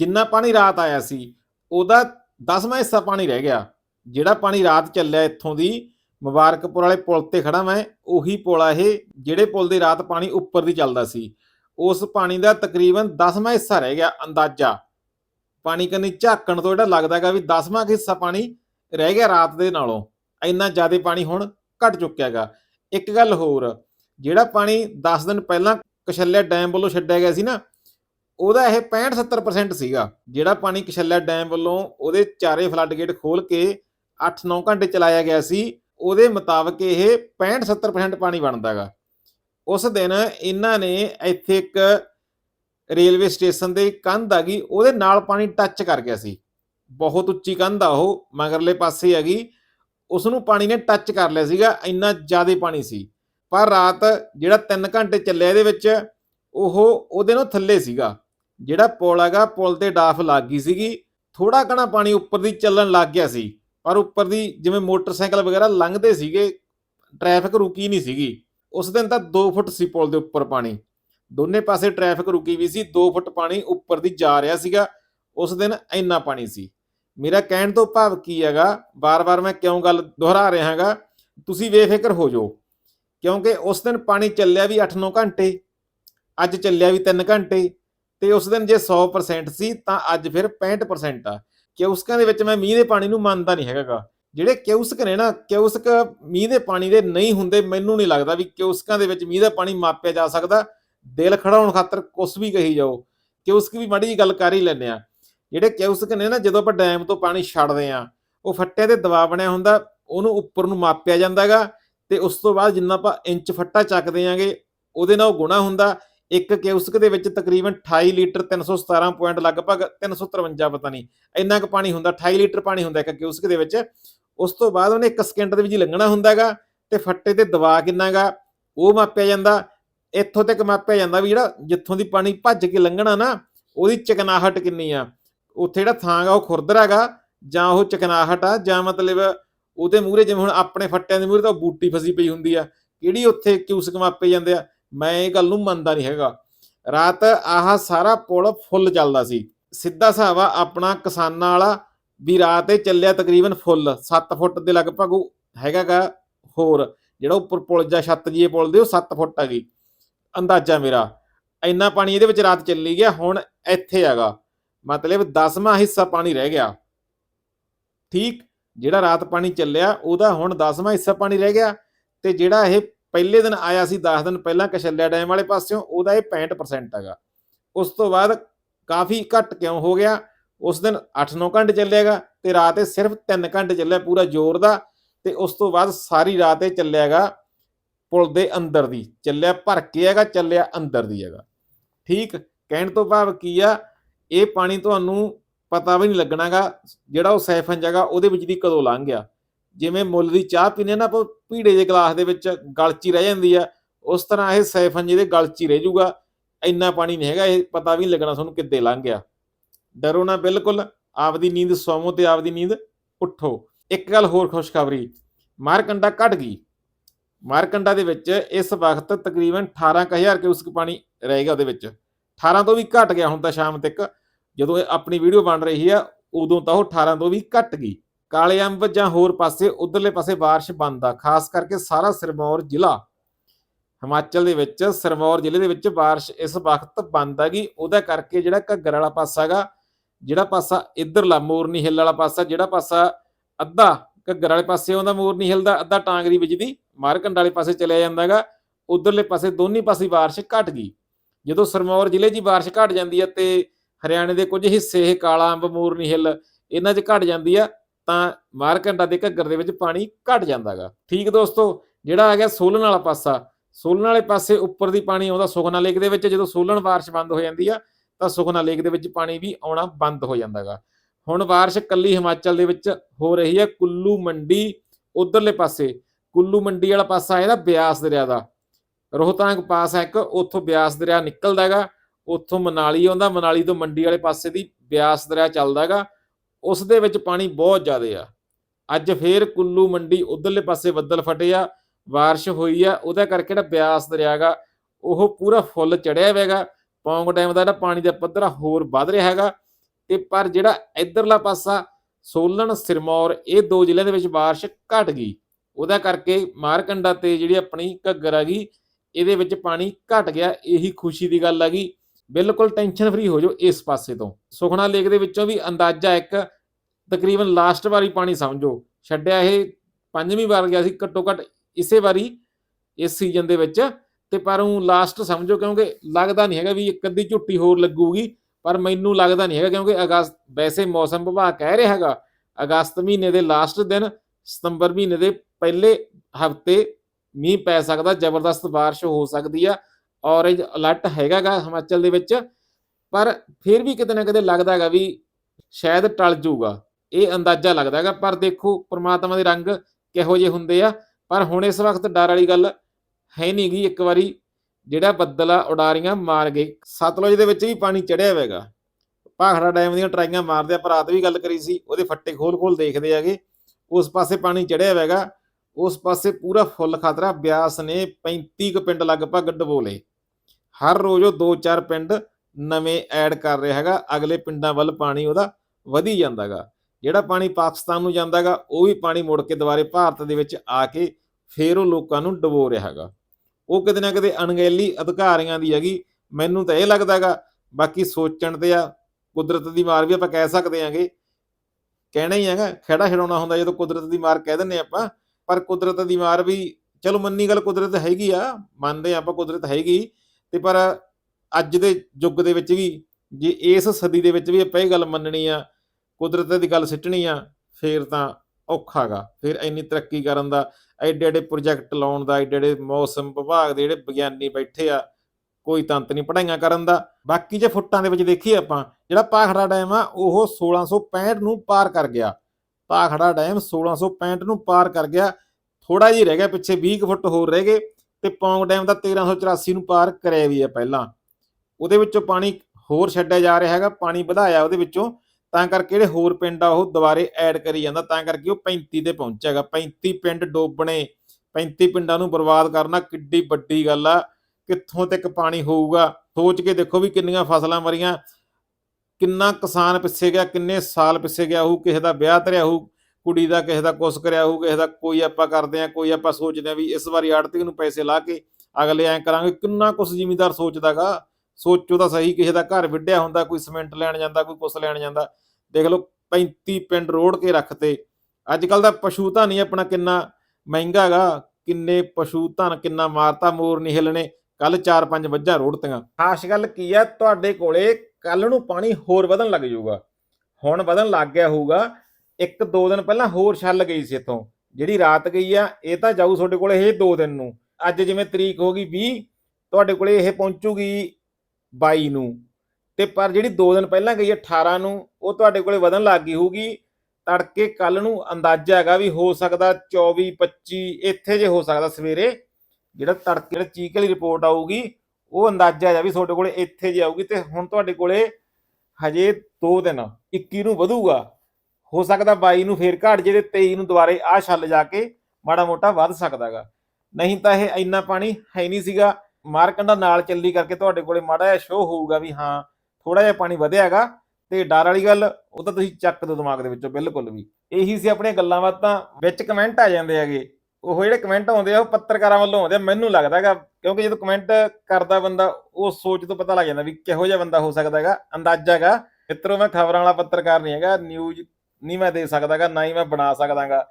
ਜਿੰਨਾ ਪਾਣੀ ਰਾਤ ਆਇਆ ਸੀ, ਉਹਦਾ 10ਵਾਂ ਹਿੱਸਾ ਪਾਣੀ ਰਹਿ ਗਿਆ। ਜਿਹੜਾ ਪਾਣੀ ਰਾਤ ਚੱਲਿਆ ਇੱਥੋਂ ਦੀ, ਮੁਬਾਰਕਪੁਰ ਵਾਲੇ ਪੁਲ ਤੇ ਖੜਾ ਮੈਂ, ਉਹੀ ਪੁਲ ਆ ਇਹ, ਜਿਹੜੇ ਪੁਲ ਦੇ ਰਾਤ ਪਾਣੀ ਉੱਪਰ ਦੀ ਚੱਲਦਾ ਸੀ। ਉਸ ਪਾਣੀ ਦਾ ਤਕਰੀਬਨ 10ਵਾਂ ਹਿੱਸਾ ਰਹਿ ਗਿਆ ਅੰਦਾਜ਼ਾ। ਪਾਣੀ ਕੰਨੀ ਝਾਕਣ ਤੋਂ ਜਿਹੜਾ ਲੱਗਦਾਗਾ ਵੀ 10ਵਾਂ ਹਿੱਸਾ ਪਾਣੀ ਰਹਿ ਗਿਆ ਰਾਤ ਦੇ ਨਾਲੋਂ, ਇੰਨਾ ਜ਼ਿਆਦਾ ਪਾਣੀ ਹੁਣ ਘਟ ਚੁੱਕਿਆਗਾ ਇੱਕ ਗੱਲ ਹੋਰ, ਜਿਹੜਾ ਪਾਣੀ 10 ਦਿਨ ਪਹਿਲਾਂ ਕਸ਼ੱਲਿਆ ਡੈਮ ਵੱਲੋਂ ਛੱਡਿਆ ਗਿਆ ਸੀ ਨਾ ਉਹਦਾ ਇਹ 65-70% ਸੀਗਾ, ਜਿਹੜਾ ਪਾਣੀ ਕਸ਼ੱਲਿਆ ਡੈਮ ਵੱਲੋਂ ਉਹਦੇ ਚਾਰੇ ਫਲੱਡ ਗੇਟ ਖੋਲ ਕੇ 8-9 ਘੰਟੇ ਚਲਾਇਆ ਗਿਆ ਸੀ, ਉਹਦੇ ਮੁਤਾਬਕ ਇਹ 65-70% ਪਾਣੀ ਬਣਦਾਗਾ ਉਸ ਦਿਨ ਇਹਨਾਂ ਨੇ ਇੱਥੇ ਇੱਕ ਰੇਲਵੇ ਸਟੇਸ਼ਨ ਦੇ ਕੰਧ ਆ ਗਈ, ਉਹਦੇ ਨਾਲ ਪਾਣੀ ਟੱਚ ਕਰ ਗਿਆ ਸੀ। ਬਹੁਤ ਉੱਚੀ ਕੰਧ ਆ ਉਹ, ਮਗਰਲੇ ਪਾਸੇ ਹੈਗੀ ਉਸ ਨੂੰ ਪਾਣੀ ਨੇ ਟੱਚ ਕਰ ਲਿਆ ਸੀਗਾ, ਇੰਨਾ ਜ਼ਿਆਦਾ ਪਾਣੀ ਸੀ। ਪਰ ਰਾਤ ਜਿਹੜਾ 3 ਘੰਟੇ ਚੱਲਿਆ ਇਹਦੇ ਵਿੱਚ, ਉਹ ਉਹਦੇ ਨਾਲ ਥੱਲੇ ਸੀਗਾ। ਜਿਹੜਾ ਪੁਲ ਹੈਗਾ, ਪੁਲ ਤੇ ਡਾਫ ਲੱਗ ਗਈ ਸੀਗੀ। ਥੋੜਾ ਕਣਾ ਪਾਣੀ ਉੱਪਰ ਦੀ ਚੱਲਣ ਲੱਗ ਗਿਆ ਸੀ, ਪਰ ਉੱਪਰ ਦੀ ਜਿਵੇਂ ਮੋਟਰਸਾਈਕਲ ਵਗੈਰਾ ਲੰਘਦੇ ਸੀਗੇ, ਟ੍ਰੈਫਿਕ ਰੁਕੀ ਨਹੀਂ ਸੀਗੀ। ਉਸ ਦਿਨ ਤਾਂ 2 ਫੁੱਟ ਸੀ ਪੁਲ ਦੇ ਉੱਪਰ ਪਾਣੀ। ਦੋਨੇ ਪਾਸੇ ਟ੍ਰੈਫਿਕ ਰੁਕੀ ਵੀ ਸੀ 2 ਫੁੱਟ ਪਾਣੀ ਉੱਪਰ ਦੀ ਜਾ ਰਿਹਾ ਸੀਗਾ। ਉਸ ਦਿਨ ਇੰਨਾ ਪਾਣੀ ਸੀ। ਮੇਰਾ ਕਹਿਣ ਤੋਂ ਭਾਵ ਕੀ ਹੈਗਾ ਬਾਰ-ਬਾਰ ਮੈਂ ਕਿਉਂ ਗੱਲ ਦੁਹਰਾ ਰਿਹਾ ਹਾਂਗਾ, ਤੁਸੀਂ ਬੇਫਿਕਰ ਹੋ ਜਾਓ। ਕਿਉਂਕਿ ਉਸ ਦਿਨ ਪਾਣੀ ਚੱਲਿਆ ਵੀ 8-9 ਘੰਟੇ, ਅੱਜ ਚੱਲਿਆ ਵੀ 3 ਘੰਟੇ। ਤੇ ਉਸ ਦਿਨ ਜੇ 100% ਸੀ ਤਾਂ ਅੱਜ ਫਿਰ 65% ਆ। ਕਿਉਂਸਕਾਂ ਦੇ ਵਿੱਚ ਮੈਂ ਮੀਂਹ ਦੇ ਪਾਣੀ ਨੂੰ ਮੰਨਦਾ ਨਹੀਂ ਹੈਗਾਗਾ। ਜਿਹੜੇ ਕਿਉਂਸਕ ਨੇ ਨਾ ਕਿਉਂਸਕ ਮੀਂਹ ਦੇ ਪਾਣੀ ਦੇ ਨਹੀਂ ਹੁੰਦੇ, ਮੈਨੂੰ ਨਹੀਂ ਲੱਗਦਾ ਵੀ ਕਿਉਂਸਕਾਂ ਦੇ ਵਿੱਚ ਮੀਂਹ ਦਾ ਪਾਣੀ ਮਾਪਿਆ ਜਾ ਸਕਦਾ। ਦਿਲ ਖੜਾਉਣ ਖਾਤਰ ਕੁਛ ਵੀ ਕਹੀ ਜਾਓ। ਕਿਉਸਕ ਵੀ ਮਾੜੀ ਜੀ ਗੱਲ ਕਰ ਹੀ ਲੈਂਦੇ ਆ। ਜਿਹੜੇ ਕਿਉਂਸਕ ਨੇ ਨਾ, ਜਦੋਂ ਆਪਾਂ ਡੈਮ ਤੋਂ ਪਾਣੀ ਛੱਡਦੇ ਆ, ਉਹ ਫੱਟੇ ਤੇ ਦਬਾਅ ਬਣਿਆ ਹੁੰਦਾ, ਉਹਨੂੰ ਉੱਪਰ ਨੂੰ ਮਾਪਿਆ ਜਾਂਦਾਗਾ ਤੇ ਉਸ ਤੋਂ ਬਾਅਦ ਜਿੰਨਾ ਆਪਾਂ ਇੰਚ ਫੱਟਾ ਚੱਕਦੇ ਆਂਗੇ, ਉਹਦੇ ਨਾਲ ਉਹ ਗੁਣਾ ਹੁੰਦਾ। ਇੱਕ ਕਿਉਂਸਕ ਦੇ ਵਿੱਚ ਤਕਰੀਬਨ 28 ਲੀਟਰ 317 ਪੁਆਇੰਟ ਲਗਭਗ 353 ਪਤਾ ਨਹੀਂ, ਇੰਨਾ ਕੁ ਪਾਣੀ ਹੁੰਦਾ 28 ਲੀਟਰ ਪਾਣੀ ਹੁੰਦਾ ਇੱਕ ਕਿਊਸਕ ਦੇ ਵਿੱਚ। ਉਸ ਤੋਂ ਬਾਅਦ ਉਹਨੇ 1 ਸਕਿੰਟ ਦੇ ਵਿੱਚ ਹੀ ਲੰਘਣਾ ਹੁੰਦਾਗਾ ਤੇ ਫੱਟੇ ਤੇ ਦਬਾਅ ਕਿੰਨਾਗਾ, ਉਹ ਮਾਪਿਆ ਜਾਂਦਾ। ਇੱਥੋਂ ਤੱਕ ਮਾਪਿਆ ਜਾਂਦਾ ਵੀ ਜਿਹੜਾ ਜਿੱਥੋਂ ਦੀ ਪਾਣੀ ਭੱਜ ਕੇ ਲੰਘਣਾ ਨਾ, ਉਹਦੀ ਚਕਨਾਹਟ ਕਿੰਨੀ ਆ। ਉੱਥੇ ਜਿਹੜਾ ਥਾਂ ਗਾ ਉਹ ਖੁਰਦਰਾ ਹੈਗਾ ਜਾਂ ਉਹ ਚਕਨਾਹਟ ਆ, ਜਾਂ ਮਤਲਬ ਉਹਦੇ ਮੂਹਰੇ ਜਿਵੇਂ ਹੁਣ ਆਪਣੇ ਫੱਟਿਆਂ ਦੇ ਮੂਹਰੇ ਤਾਂ ਬੂਟੀ ਫਸੀ ਪਈ ਹੁੰਦੀ ਆ। ਕਿਹੜੀ ਉੱਥੇ ਕਿਊਸਕ ਮਾਪੇ ਜਾਂਦੇ ਆ? ਮੈਂ ਇਹ ਗੱਲ ਨੂੰ ਮੰਨਦਾ ਨਹੀਂ ਹੈਗਾ। ਰਾਤ ਆਹ ਸਾਰਾ ਪੁਲ ਫੁੱਲ ਚੱਲਦਾ ਸੀ। ਸਿੱਧਾ ਹਿਸਾਬ ਆ ਆਪਣਾ ਕਿਸਾਨਾਂ ਵਾਲਾ ਵੀ ਰਾਤ ਇਹ ਚੱਲਿਆ ਤਕਰੀਬਨ ਫੁੱਲ। 7 ਫੁੱਟ ਦੇ ਲਗਭਗ ਹੈਗਾਗਾ ਹੋਰ। ਜਿਹੜਾ ਉੱਪਰ ਪੁਲ ਜਾਂ ਛੱਤ ਜੀ ਇਹ ਪੁਲ ਦੇ ਉਹ 7 ਫੁੱਟ ਹੈਗੀ ਅੰਦਾਜ਼ਾ ਮੇਰਾ। ਇੰਨਾ ਪਾਣੀ ਇਹਦੇ ਵਿੱਚ ਰਾਤ ਚੱਲੀ ਗਿਆ, ਹੁਣ ਇੱਥੇ ਹੈਗਾ। ਮਤਲਬ 10ਵਾਂ ਹਿੱਸਾ ਪਾਣੀ ਰਹਿ ਗਿਆ। ਠੀਕ? ਜਿਹੜਾ ਰਾਤ ਪਾਣੀ ਚੱਲਿਆ, ਉਹਦਾ ਹੁਣ 10ਵਾਂ ਹਿੱਸਾ ਪਾਣੀ ਰਹਿ ਗਿਆ ਤੇ ਜਿਹੜਾ ਇਹ ਪਹਿਲੇ ਦਿਨ ਆਇਆ ਸੀ 10 ਦਿਨ ਪਹਿਲਾਂ ਕਸ਼ੱਲਿਆ ਡੈਮ ਵਾਲੇ ਪਾਸਿਓਂ, ਉਹਦਾ ਇਹ 65% ਹੈਗਾ। ਉਸ ਤੋਂ ਬਾਅਦ ਕਾਫੀ ਘੱਟ ਕਿਉਂ ਹੋ ਗਿਆ? ਉਸ ਦਿਨ 8-9 ਘੰਟੇ ਚੱਲਿਆਗਾ ਤੇ ਰਾਤ ਇਹ ਸਿਰਫ 3 ਘੰਟੇ ਚੱਲਿਆ ਪੂਰਾ ਜ਼ੋਰ ਦਾ ਤੇ ਉਸ ਤੋਂ ਬਾਅਦ ਸਾਰੀ ਰਾਤ ਇਹ ਚੱਲਿਆਗਾ ਪੁਲ ਦੇ ਅੰਦਰ ਦੀ, ਚੱਲਿਆ ਭਰ ਕੇ ਹੈਗਾ, ਚੱਲਿਆ ਅੰਦਰ ਦੀ ਹੈਗਾ। ਠੀਕ? ਕਹਿਣ ਤੋਂ ਭਾਵ ਕੀ ਆ? ਇਹ ਪਾਣੀ ਤੁਹਾਨੂੰ ਪਤਾ ਵੀ ਨਹੀਂ ਲੱਗਣਾਗਾ, ਜਿਹੜਾ ਉਹ ਸੈਫਨ ਜਗਾ ਉਹਦੇ ਵਿੱਚ ਦੀ ਕਦੋਂ ਲੰਘ ਗਿਆ? ਜਿਵੇਂ ਮੁੱਲ ਦੀ ਚਾਹ ਪੀਨੇ ਨਾ, ਆਪਾਂ ਭੀੜੇ ਦੇ ਗਲਾਸ ਦੇ ਵਿੱਚ ਗਲਚੀ ਰਹਿ ਜਾਂਦੀ ਆ, ਉਸ ਤਰ੍ਹਾਂ ਇਹ ਸੈਫਨ ਜਿਹਦੇ ਗਲਚੀ ਰਹਿ ਜਾਊਗਾ। ਇੰਨਾ ਪਾਣੀ ਨਹੀਂ ਹੈਗਾ, ਇਹ ਪਤਾ ਵੀ ਨਹੀਂ ਲੱਗਣਾ ਤੁਹਾਨੂੰ ਕਿੱਦੇ ਲੰਘ ਗਿਆ। ਡਰੋ ਨਾ ਬਿਲਕੁਲ, ਆਪਦੀ ਨੀਂਦ ਸੌਵੋ ਤੇ ਆਪਦੀ ਨੀਂਦ ਉੱਠੋ। ਇੱਕ ਗੱਲ ਹੋਰ ਖੁਸ਼ਖਬਰੀ, ਮਾਰਕੰਡਾ ਘਟ ਗਈ। ਮਾਰਕੰਡਾ ਦੇ ਵਿੱਚ ਇਸ ਵਕਤ ਤਕਰੀਬਨ 18000 ਕਿਊਸਕ ਪਾਣੀ ਰਹੇਗਾ ਉਹਦੇ ਵਿੱਚ। 18 ਤੋਂ ਵੀ ਘਟ ਗਿਆ ਹੁਣ ਤਾਂ ਸ਼ਾਮ ਤੱਕ। ਜਦੋਂ ਇਹ ਆਪਣੀ ਵੀਡੀਓ ਬਣ ਰਹੀ ਆ, ਉਦੋਂ ਤਾਂ ਉਹ 18 ਤੋਂ ਵੀ ਘਟ ਗਈ। ਕਾਲੇ ਅੰਬ ਜਾਂ ਹੋਰ ਪਾਸੇ ਉਧਰਲੇ ਪਾਸੇ ਬਾਰਿਸ਼ ਬੰਦ ਖਾਸ ਕਰਕੇ ਸਾਰਾ ਸਿਰਮੌਰ ਜ਼ਿਲ੍ਹਾ। ਹਿਮਾਚਲ ਦੇ ਵਿੱਚ, ਸਿਰਮੌਰ ਜ਼ਿਲ੍ਹੇ ਦੇ ਵਿੱਚ ਬਾਰਿਸ਼ ਇਸ ਵਕਤ ਬੰਦ ਹੈਗੀ। ਉਹਦਾ ਕਰਕੇ ਜਿਹੜਾ ਘੱਗਰ ਵਾਲਾ ਪਾਸਾ ਹੈਗਾ, ਜਿਹੜਾ ਪਾਸਾ ਇਧਰਲਾ ਮੋਰਨੀ ਹਿੱਲ ਵਾਲਾ ਪਾਸਾ, ਜਿਹੜਾ ਪਾਸਾ ਅੱਧਾ ਘੱਗਰ ਵਾਲੇ ਪਾਸੇ ਆਉਂਦਾ, ਮੋਰਨੀ ਹਿੱਲ ਦਾ ਅੱਧਾ ਟਾਂਗਰੀ ਵਿੱਚ ਦੀ ਮਾਰਕੰਡ ਵਾਲੇ ਪਾਸੇ ਚਲਿਆ ਜਾਂਦਾ ਹੈਗਾ। ਉਧਰਲੇ ਪਾਸੇ ਦੋਨੇ ਪਾਸੇ ਬਾਰਿਸ਼ ਘਟ ਗਈ। ਜਦੋਂ ਸਿਰਮੌਰ ਜ਼ਿਲ੍ਹੇ 'ਚ ਹੀ ਬਾਰਿਸ਼ ਘਟ ਜਾਂਦੀ ਹੈ ਤੇ ਹਰਿਆਣੇ ਦੇ ਕੁਝ ਹਿੱਸੇ, ਇਹ ਕਾਲਾ ਅੰਬ, ਮੋਰਨੀ ਹਿੱਲ, ਇਹਨਾਂ 'ਚ ਘਟ ਜਾਂਦੀ ਆ ਤਾਂ ਮਾਰਕੰਡਾ ਦੇ ਘੱਗਰ ਦੇ ਵਿੱਚ ਪਾਣੀ ਘਟ ਜਾਂਦਾਗਾ। ਠੀਕ ਦੋਸਤੋ, ਜਿਹੜਾ ਆ ਗਿਆ ਸੋਲਨ ਵਾਲਾ ਪਾਸਾ। ਸੋਲਨ ਵਾਲੇ ਪਾਸੇ ਉੱਪਰ ਦੀ ਪਾਣੀ ਆਉਂਦਾ ਸੁਖਨਾ ਲੇਕ ਦੇ ਵਿੱਚ, ਜਦੋਂ ਸੋਲਨ ਬਾਰਿਸ਼ ਬੰਦ ਹੋ ਜਾਂਦੀ ਆ, ਤਾਂ ਸੁਖਨਾ ਲੇਕ ਦੇ ਵਿੱਚ ਪਾਣੀ ਵੀ ਆਉਣਾ ਬੰਦ ਹੋ ਜਾਂਦਾਗਾ। ਹੁਣ ਬਾਰਿਸ਼ ਕੱਲੀ ਹਿਮਾਚਲ ਦੇ ਵਿੱਚ ਹੋ ਰਹੀ ਹੈ ਕੁੱਲੂ ਮੰਡੀ ਉਧਰਲੇ ਪਾਸੇ। ਕੁੱਲੂ ਮੰਡੀ ਵਾਲਾ ਪਾਸਾ ਇਹਦਾ ਬਿਆਸ ਦਰਿਆ ਦਾ। ਰੋਹਤਾਂਗ ਪਾਸ ਹੈ ਇੱਕ, ਉੱਥੋਂ ਬਿਆਸ ਦਰਿਆ ਨਿਕਲਦਾ ਹੈਗਾ ਉੱਥੋਂ ਮਨਾਲੀ ਆਉਂਦਾ, ਮਨਾਲੀ ਤੋਂ ਮੰਡੀ ਵਾਲੇ ਪਾਸੇ ਦੀ ਬਿਆਸ ਦਰਿਆ ਚੱਲਦਾ ਹੈਗਾ ਉਸ ਦੇ ਵਿੱਚ ਪਾਣੀ ਬਹੁਤ ਜ਼ਿਆਦਾ ਆ। ਅੱਜ ਫੇਰ ਕੁੱਲੂ ਮੰਡੀ ਉਧਰਲੇ ਪਾਸੇ ਬੱਦਲ ਫਟੇ ਆ, ਬਾਰਿਸ਼ ਹੋਈ ਆ, ਉਹਦਾ ਕਰਕੇ ਜਿਹੜਾ ਬਿਆਸ ਦਰਿਆ ਹੈਗਾ ਉਹ ਪੂਰਾ ਫੁੱਲ ਚੜਿਆ ਹੋਇਆ ਹੈਗਾ ਪੌਂਗ ਡੈਮ ਦਾ ਜਿਹੜਾ ਪਾਣੀ ਦਾ ਪੱਧਰ ਹੋਰ ਵੱਧ ਰਿਹਾ ਹੈਗਾ। ਤੇ ਪਰ ਜਿਹੜਾ ਇਧਰਲਾ ਪਾਸਾ ਸੋਲਣ ਸਿਰਮੌਰ, ਇਹ ਦੋ ਜ਼ਿਲ੍ਹਿਆਂ ਦੇ ਵਿੱਚ ਬਾਰਿਸ਼ ਘਟ ਗਈ। ਉਹਦਾ ਕਰਕੇ ਮਾਰਕੰਡਾ ਤੇ ਜਿਹੜੀ ਆਪਣੀ ਘੱਗਰ ਆ ਗਈ, ਇਹਦੇ ਵਿੱਚ ਪਾਣੀ ਘਟ ਗਿਆ, ਇਹੀ ਖੁਸ਼ੀ ਦੀ ਗੱਲ ਹੈਗੀ ਬਿਲਕੁਲ ਟੈਨਸ਼ਨ ਫਰੀ ਹੋ ਜਾਓ ਇਸ ਪਾਸੇ ਤੋਂ। ਸੁਖਣਾ ਲੇਕ ਦੇ ਵਿੱਚੋਂ ਵੀ ਅੰਦਾਜ਼ਾ ਇੱਕ ਤਕਰੀਬਨ ਲਾਸਟ ਵਾਰੀ ਪਾਣੀ ਸਮਝੋ, ਛੱਡਿਆ ਇਹ ਪੰਜਵੀਂ ਵਾਰ ਗਿਆ ਸੀ, ਘੱਟੋ ਘੱਟ ਇਸੇ ਵਾਰੀ, ਇਸ ਸੀਜ਼ਨ ਦੇ ਵਿੱਚ। ਤੇ ਪਰ ਉਹ ਲਾਸਟ ਸਮਝੋ ਕਿਉਂਕਿ ਲੱਗਦਾ ਨਹੀਂ ਹੈਗਾ ਵੀ ਇੱਕ ਅੱਧੀ ਝੁੱਟੀ ਹੋਰ ਲੱਗੂਗੀ, ਪਰ ਮੈਨੂੰ ਲੱਗਦਾ ਨਹੀਂ ਹੈਗਾ ਕਿਉਂਕਿ ਅਗਸਤ, ਵੈਸੇ ਮੌਸਮ ਵਿਭਾਗ ਕਹਿ ਰਿਹਾ ਹੈਗਾ, ਅਗਸਤ ਮਹੀਨੇ ਦੇ ਲਾਸਟ ਦਿਨ, ਸਤੰਬਰ ਮਹੀਨੇ ਦੇ ਪਹਿਲੇ ਹਫ਼ਤੇ ਮੀਂਹ ਪੈ ਸਕਦਾ, ਜ਼ਬਰਦਸਤ ਬਾਰਿਸ਼ ਹੋ ਸਕਦੀ ਆ। ਔਰੇਂਜ ਅਲਰਟ ਹੈਗਾਗਾ ਹਿਮਾਚਲ ਦੇ ਵਿੱਚ, ਪਰ ਫਿਰ ਵੀ ਕਿਤੇ ਨਾ ਕਿਤੇ ਲੱਗਦਾ ਹੈਗਾ ਵੀ ਸ਼ਾਇਦ ਟਲ ਜਾਊਗਾ। ਇਹ ਅੰਦਾਜ਼ਾ ਲੱਗਦਾ ਹੈਗਾ ਪਰ ਦੇਖੋ ਪ੍ਰਮਾਤਮਾ ਦੇ ਰੰਗ ਕਿਹੋ ਜਿਹੇ ਹੁੰਦੇ ਆ। ਪਰ ਹੁਣ ਇਸ ਵਕਤ ਡਰ ਵਾਲੀ ਗੱਲ ਹੈ ਨਹੀਂ ਗੀ, ਇੱਕ ਵਾਰੀ ਜਿਹੜਾ ਬੱਦਲਾ ਉਡਾਰੀਆਂ ਮਾਰ ਗਏ। ਸਤਲੁਜ ਦੇ ਵਿੱਚ ਵੀ ਪਾਣੀ ਚੜਿਆ ਹੋਵੇਗਾ। ਭਾਖੜਾ ਡੈਮ ਦੀਆਂ ਟਰਾਈਆਂ ਮਾਰਦੇ ਆ, ਪਰ ਰਾਤ ਵੀ ਗੱਲ ਕਰੀ ਸੀ, ਉਹਦੇ ਫੱਟੇ ਖੋਲ ਖੋਲ ਦੇਖਦੇ ਆਗੇ ਉਸ ਪਾਸੇ ਪਾਣੀ ਚੜਿਆ ਹੋਵੇਗਾ, ਉਸ ਪਾਸੇ ਪੂਰਾ ਫੁੱਲ ਖਤਰਾ, ਬਿਆਸ ਨੇ 35 ਕੁ ਪਿੰਡ ਲਗਭਗ ਡਬੋਲੇ। ਹਰ ਰੋਜ਼ ਉਹ ਦੋ ਚਾਰ ਪਿੰਡ ਨਵੇਂ ਐਡ ਕਰ ਰਿਹਾ ਹੈਗਾ, ਅਗਲੇ ਪਿੰਡਾਂ ਵੱਲ ਪਾਣੀ ਉਹਦਾ ਵਧੀ ਜਾਂਦਾਗਾ। ਜਿਹੜਾ ਪਾਣੀ ਪਾਕਿਸਤਾਨ ਨੂੰ ਜਾਂਦਾਗਾ, ਉਹ ਵੀ ਪਾਣੀ ਮੁੜ ਕੇ ਦੁਬਾਰੇ ਭਾਰਤ ਦੇ ਵਿੱਚ ਆ ਕੇ ਫੇਰ ਉਹ ਲੋਕਾਂ ਨੂੰ ਡਬੋ ਰਿਹਾ ਹੈਗਾ। ਉਹ ਕਿਤੇ ਨਾ ਕਿਤੇ ਅਣਗਹਿਲੀ ਅਧਿਕਾਰੀਆਂ ਦੀ ਹੈਗੀ, ਮੈਨੂੰ ਤਾਂ ਇਹ ਲੱਗਦਾ ਹੈਗਾ ਬਾਕੀ ਸੋਚਣ ਤੇ ਆ, ਕੁਦਰਤ ਦੀ ਮਾਰ ਵੀ ਆਪਾਂ ਕਹਿ ਸਕਦੇ ਆਂਗੇ। ਕਹਿਣਾ ਹੀ ਹੈਗਾ ਖੜਾ ਛਡਾਉਣਾ ਹੁੰਦਾ ਜਦੋਂ ਕੁਦਰਤ ਦੀ ਮਾਰ ਕਹਿ ਦਿੰਨੇ ਆਪਾਂ, ਪਰ ਕੁਦਰਤ ਦੀ ਮਾਰ ਵੀ, ਚਲੋ ਮੰਨੀ ਗੱਲ ਕੁਦਰਤ ਹੈਗੀ ਆ, ਮੰਨਦੇ ਆਪਾਂ ਕੁਦਰਤ ਹੈਗੀ। ਤੇ ਪਰ ਅੱਜ ਦੇ ਯੁੱਗ ਦੇ ਵਿੱਚ ਵੀ, ਜੇ ਇਸ ਸਦੀ ਦੇ ਵਿੱਚ ਵੀ ਆਪਾਂ ਇਹ ਗੱਲ ਮੰਨਣੀ ਆ, ਕੁਦਰਤ ਦੀ ਗੱਲ ਸਿੱਟਣੀ ਆ, ਫੇਰ ਤਾਂ ਔਖਾਗਾ ਫਿਰ ਇੰਨੀ ਤਰੱਕੀ ਕਰਨ ਦਾ, ਐਡੇ ਐਡੇ ਪ੍ਰੋਜੈਕਟ ਲਾਉਣ ਦਾ, ਐਡੇ ਐਡੇ ਮੌਸਮ ਵਿਭਾਗ ਦੇ ਜਿਹੜੇ ਵਿਗਿਆਨੀ ਬੈਠੇ ਆ, ਕੋਈ ਤੰਤ ਨਹੀਂ ਪੜਾਈਆਂ ਕਰਨ ਦਾ। ਬਾਕੀ ਜੇ ਫੁੱਟਾਂ ਦੇ ਵਿੱਚ ਦੇਖੀਏ ਆਪਾਂ, ਜਿਹੜਾ ਪਾਖੜਾ ਡੈਮ ਆ, ਉਹ 1665 ਨੂੰ ਪਾਰ ਕਰ ਗਿਆ। ਪਾਖੜਾ ਡੈਮ 1665 ਨੂੰ ਪਾਰ ਕਰ ਗਿਆ। ਥੋੜਾ ਜਿਹਾ ਰਹਿ ਗਿਆ, ਪਿੱਛੇ 20 ਕੁ ਫੁੱਟ ਹੋਰ ਰਹਿ ਗਏ। ਤੇ ਪੌਂਗ ਡੈਮ ਦਾ 1384 ਨੂੰ ਪਾਰ ਕਰਿਆ ਵੀ ਹੈ ਪਹਿਲਾਂ। ਉਹਦੇ ਵਿੱਚੋਂ ਪਾਣੀ ਹੋਰ ਛੱਡਿਆ ਜਾ ਰਿਹਾ ਹੈਗਾ, ਪਾਣੀ ਵਧਾਇਆ ਉਹਦੇ ਵਿੱਚੋਂ। ਤਾਂ ਕਰਕੇ ਜਿਹੜੇ ਹੋਰ ਪਿੰਡ ਆ, ਉਹ ਦੁਬਾਰੇ ਐਡ ਕਰੀ ਜਾਂਦਾ, ਤਾਂ ਕਰਕੇ ਉਹ 35 ਤੇ ਪਹੁੰਚੇਗਾ 35 ਪਿੰਡ ਡੋਬਣੇ 35 ਪਿੰਡਾਂ ਨੂੰ ਬਰਬਾਦ ਕਰਨਾ ਕਿੱਡੀ ਵੱਡੀ ਗੱਲ ਆ। ਕਿੱਥੋਂ ਤੱਕ ਪਾਣੀ ਹੋਊਗਾ? ਸੋਚ ਕੇ ਦੇਖੋ ਵੀ ਕਿੰਨੀਆਂ ਫਸਲਾਂ ਮਰੀਆਂ, ਕਿੰਨਾ ਕਿਸਾਨ ਪਿੱਛੇ ਗਿਆ, ਕਿੰਨੇ ਸਾਲ ਪਿੱਛੇ ਗਿਆ ਹੋਊ, ਕਿਸੇ ਦਾ ਵਿਆਹ ਧਰਿਆ ਹੋਊ। ਕੁੜੀ ਦਾ ਕਿਸੇ ਦਾ ਕੁਛ ਕਰਿਆ ਹੋਊ, ਕਿਸੇ ਦਾ ਕੋਈ ਆਪਾਂ ਕਰਦੇ ਆ ਕੋਈ ਆਪਾਂ ਸੋਚਦੇ ਆ ਵੀ ਇਸ ਵਾਰੀ ਆੜਤੀ ਨੂੰ ਪੈਸੇ ਲਾ ਕੇ ਅਗਲੇ ਐਂ ਕਰਾਂਗੇ, ਕਿੰਨਾ ਕੁਛ ਜ਼ਿਮੀਦਾਰ ਸੋਚਦਾਗਾ। ਸੋਚੋ ਤਾਂ ਸਹੀ, ਕਿਸੇ ਦਾ ਘਰ ਵਿੱਢਿਆ ਹੁੰਦਾ, ਕੋਈ ਸਿਮੈਂਟ ਲੈਣ ਜਾਂਦਾ, ਕੋਈ ਕੁਛ ਲੈਣ ਜਾਂਦਾ। ਦੇਖ ਲਓ 35 ਪਿੰਡ ਰੋੜ ਕੇ ਰੱਖਤੇ। ਅੱਜ ਕੱਲ ਦਾ ਪਸ਼ੂ ਧਨ ਹੀ ਆਪਣਾ ਕਿੰਨਾ ਮਹਿੰਗਾ ਹੈਗਾ ਕਿੰਨੇ ਪਸ਼ੂ ਧਨ, ਕਿੰਨਾ ਮਾਰਤਾ ਮੋਰ ਨਹੀਂ ਹਿਲਣੇ ਕੱਲ 4-5 ਵੱਜਾਂ ਰੋੜਤੀਆਂ। ਖਾਸ ਗੱਲ ਕੀ ਆ, ਤੁਹਾਡੇ ਕੋਲੇ ਕੱਲ ਨੂੰ ਪਾਣੀ ਹੋਰ ਵਧਣ ਲੱਗ ਜਾਊਗਾ। ਹੁਣ ਵਧਣ ਲੱਗ ਗਿਆ ਹੋਊਗਾ ਇੱਕ ਦੋ ਦਿਨ ਪਹਿਲਾਂ ਹੋਰ ਛੱਲ ਗਈ ਸੀ ਇੱਥੋਂ। ਜਿਹੜੀ ਰਾਤ ਗਈ ਆ, ਇਹ ਤਾਂ ਜਾਊ ਤੁਹਾਡੇ ਕੋਲ ਇਹ ਦੋ ਦਿਨ ਨੂੰ। ਅੱਜ ਜਿਵੇਂ ਤਰੀਕ ਹੋ ਗਈ 20 ਤੁਹਾਡੇ ਕੋਲੇ ਇਹ ਪਹੁੰਚੂਗੀ 22 ਨੂੰ। ਤੇ ਪਰ ਜਿਹੜੀ ਦੋ ਦਿਨ ਪਹਿਲਾਂ ਗਈ 18 ਨੂੰ, ਉਹ ਤੁਹਾਡੇ ਕੋਲੇ ਵਧਣ ਲੱਗ ਗਈ ਹੋਊਗੀ। ਤੜਕੇ ਕੱਲ ਨੂੰ ਅੰਦਾਜ਼ਾ ਹੈਗਾ ਵੀ ਹੋ ਸਕਦਾ 24 25 ਇੱਥੇ ਜੇ ਹੋ ਸਕਦਾ ਸਵੇਰੇ। ਜਿਹੜਾ ਤੜਕੇ ਜਿਹੜਾ ਚੀਕ ਵਾਲੀ ਰਿਪੋਰਟ ਆਊਗੀ, ਉਹ ਅੰਦਾਜ਼ਾ ਹੈ ਵੀ ਤੁਹਾਡੇ ਕੋਲੇ ਇੱਥੇ ਜੇ ਆਊਗੀ ਤੇ ਹੁਣ ਤੁਹਾਡੇ ਕੋਲੇ ਹਜੇ 2 ਦਿਨ 21 ਨੂੰ ਵਧੂਗਾ। ਹੋ ਸਕਦਾ 22 ਨੂੰ ਫੇਰ ਘਟ ਜੇ ਤੇ 23 ਨੂੰ ਦੁਬਾਰੇ ਆ ਛੱਲ ਜਾ ਕੇ ਮਾੜਾ ਮੋਟਾ ਵੱਧ ਸਕਦਾਗਾ। ਨਹੀਂ ਤਾਂ ਇਹ ਇੰਨਾ ਪਾਣੀ ਹੈ ਨਹੀਂ ਸੀਗਾ। ਮਾਰਕੰਡਾ ਨਾਲ ਚੱਲੀ ਕਰਕੇ ਤੁਹਾਡੇ ਕੋਲੇ ਮਾੜਾ ਜਿਹਾ ਸ਼ੋਅ ਹੋਊਗਾ ਵੀ ਹਾਂ ਥੋੜਾ ਜਿਹਾ ਪਾਣੀ ਵਧਿਆ ਤੇ ਡਰ ਵਾਲੀ ਗੱਲ, ਉਹ ਤਾਂ ਤੁਸੀਂ ਚੱਕ ਦਿਓ ਦਿਮਾਗ ਦੇ ਵਿੱਚੋਂ ਬਿਲਕੁਲ ਵੀ। ਇਹੀ ਸੀ ਆਪਣੀਆਂ ਗੱਲਾਂ ਬਾਤਾਂ, ਵਿੱਚ ਕਮੈਂਟ ਆ ਜਾਂਦੇ ਹੈਗੇ। ਉਹ ਜਿਹੜੇ ਕਮੈਂਟ ਆਉਂਦੇ ਆ, ਉਹ ਪੱਤਰਕਾਰਾਂ ਵੱਲੋਂ ਆਉਂਦੇ ਆ। ਮੈਨੂੰ ਲੱਗਦਾ ਹੈਗਾ ਕਿਉਂਕਿ ਜਦੋਂ ਕਮੈਂਟ ਕਰਦਾ ਬੰਦਾ, ਉਹ ਸੋਚ ਤੋਂ ਪਤਾ ਲੱਗ ਜਾਂਦਾ ਵੀ ਕਿਹੋ ਜਿਹਾ ਬੰਦਾ ਹੋ ਸਕਦਾ ਹੈਗਾ ਅੰਦਾਜ਼ਾ ਹੈਗਾ ਮਿੱਤਰੋ, ਮੈਂ ਖਬਰਾਂ ਵਾਲਾ ਪੱਤਰਕਾਰ ਨਹੀਂ ਹੈਗਾ ਨਿਊਜ਼ ਨਹੀਂ ਮੈਂ ਦੇ ਸਕਦਾਗਾ, ਨਾ ਹੀ ਮੈਂ ਬਣਾ ਸਕਦਾਗਾ।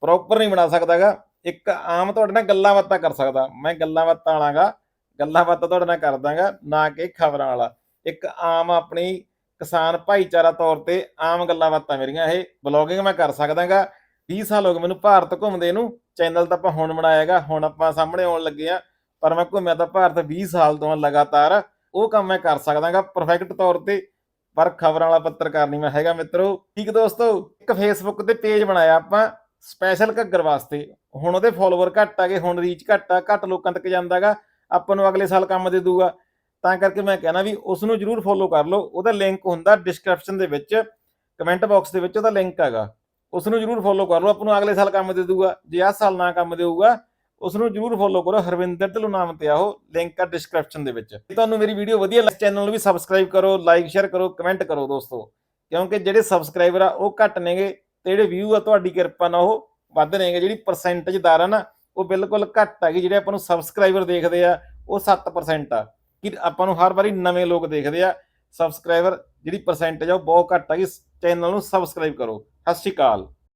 ਪ੍ਰੋਪਰ ਨਹੀਂ ਬਣਾ ਸਕਦਾਗਾ। ਇੱਕ ਆਮ ਤੁਹਾਡੇ ਨਾਲ ਗੱਲਾਂ ਬਾਤਾਂ ਕਰ ਸਕਦਾ। ਮੈਂ ਗੱਲਾਂ ਬਾਤਾਂ ਵਾਲਾਗਾ, ਗੱਲਾਂ ਬਾਤਾਂ ਤੁਹਾਡੇ ਨਾਲ ਕਰਦਾਗਾ, ਨਾ ਕਿ ਖਬਰਾਂ ਵਾਲਾ। ਇੱਕ ਆਮ ਆਪਣੀ ਕਿਸਾਨ ਭਾਈਚਾਰਾ ਤੌਰ ਤੇ ਆਮ ਗੱਲਾਂ ਬਾਤਾਂ ਮੇਰੀਆਂ ਇਹ। ਬਲੌਗਿੰਗ ਮੈਂ ਕਰ ਸਕਦਾਗਾ। 20 ਸਾਲ ਹੋ ਗਏ ਮੈਨੂੰ ਭਾਰਤ ਘੁੰਮਦੇ ਨੂੰ। ਚੈਨਲ ਤਾਂ ਆਪਾਂ ਹੁਣ ਬਣਾਇਆਗਾ, ਹੁਣ ਆਪਾਂ ਸਾਹਮਣੇ ਆਉਣ ਲੱਗੇ ਆ। ਪਰ ਮੈਂ ਘੁੰਮਿਆ ਤਾਂ ਭਾਰਤ 20 ਸਾਲ ਤੋਂ ਲਗਾਤਾਰ। ਉਹ ਕੰਮ ਮੈਂ ਕਰ ਸਕਦਾਗਾ। ਪਰਫੈਕਟ ਤੌਰ ਤੇ ਪਰ ਖਬਰਾਂ ਵਾਲਾ ਪੱਤਰਕਾਰ ਨਹੀਂ ਮੈਂ ਹੈਗਾ ਮਿੱਤਰੋ। ਠੀਕ ਦੋਸਤੋ, ਇੱਕ ਫੇਸਬੁੱਕ ਤੇ ਪੇਜ ਬਣਾਇਆ ਆਪਾਂ ਸਪੈਸ਼ਲ ਘੱਗਰ ਵਾਸਤੇ। ਹੁਣ ਉਹਦੇ ਫਾਲੋਅਰ ਘੱਟ ਆ ਗਏ, ਹੁਣ ਰੀਚ ਘੱਟ ਆ, ਘੱਟ ਲੋਕਾਂ ਤੱਕ ਜਾਂਦਾਗਾ ਆਪਾਂ ਨੂੰ ਅਗਲੇ ਸਾਲ ਕੰਮ ਦੇ ਦੂਗਾ। ਤਾਂ ਕਰਕੇ ਮੈਂ ਕਹਿਣਾ ਵੀ ਉਸ ਨੂੰ ਜਰੂਰ ਫੋਲੋ ਕਰ ਲਓ। ਉਹਦਾ ਲਿੰਕ ਹੁੰਦਾ ਡਿਸਕ੍ਰਿਪਸ਼ਨ ਦੇ ਵਿੱਚ ਕਮੈਂਟ ਬਾਕਸ ਦੇ ਵਿੱਚ ਉਹਦਾ ਲਿੰਕ ਹੈਗਾ। ਉਸ ਨੂੰ ਜਰੂਰ ਫੋਲੋ ਕਰ ਲਓ। ਆਪਾਂ ਨੂੰ ਅਗਲੇ ਸਾਲ ਕੰਮ ਦੇ ਦੂਗਾ। ਜੇ ਆਹ ਸਾਲ ਨਾ ਕੰਮ ਦੇਊਗਾ ਉਸ ਨੂੰ ਜਰੂਰ ਫੋਲੋ ਕਰੋ, ਹਰਵਿੰਦਰ ਢਿੱਲੋਂ ਨਾਮ ਤੇ ਆਓ ਲਿੰਕ ਆ ਡਿਸਕ੍ਰਿਪਸ਼ਨ ਦੇ ਵਿੱਚ। ਜੇ ਤੁਹਾਨੂੰ ਮੇਰੀ ਵੀਡੀਓ ਵਧੀਆ ਲੱਗ ਚੈਨਲ ਨੂੰ ਵੀ ਸਬਸਕ੍ਰਾਈਬ ਕਰੋ ਲਾਈਕ ਸ਼ੇਅਰ ਕਰੋ ਕਮੈਂਟ ਕਰੋ ਦੋਸਤੋ। ਕਿਉਂਕਿ ਜਿਹੜੇ ਸਬਸਕ੍ਰਾਈਬਰ ਆ, ਉਹ ਘੱਟ ਨੇਗੇ ਤੇ ਜਿਹੜੇ ਵਿਊ ਆ ਤੁਹਾਡੀ ਕਿਰਪਾ ਨਾਲ ਉਹ ਵੱਧ ਨੇਗੇ, ਜਿਹੜੀ ਪਰਸੈਂਟੇਜ ਦਰ ਆ ਨਾ, ਉਹ ਬਿਲਕੁਲ ਘੱਟ ਆ ਹੈਗੀ ਜਿਹੜੇ ਆਪਾਂ ਨੂੰ ਸਬਸਕ੍ਰਾਈਬਰ ਦੇਖਦੇ ਆ, ਉਹ 7% ਆ। ਕਿ ਆਪਾਂ ਨੂੰ ਹਰ ਵਾਰੀ ਨਵੇਂ ਲੋਕ ਦੇਖਦੇ ਆ ਸਬਸਕ੍ਰਾਈਬਰ ਜਿਹੜੀ ਪਰਸੈਂਟੇਜ ਆ, ਉਹ ਬਹੁਤ ਘੱਟ ਆ ਹੈਗੀ ਚੈਨਲ ਨੂੰ ਸਬਸਕ੍ਰਾਈਬ ਕਰੋ। ਸਤਿ ਸ਼੍ਰੀ ਅਕਾਲ।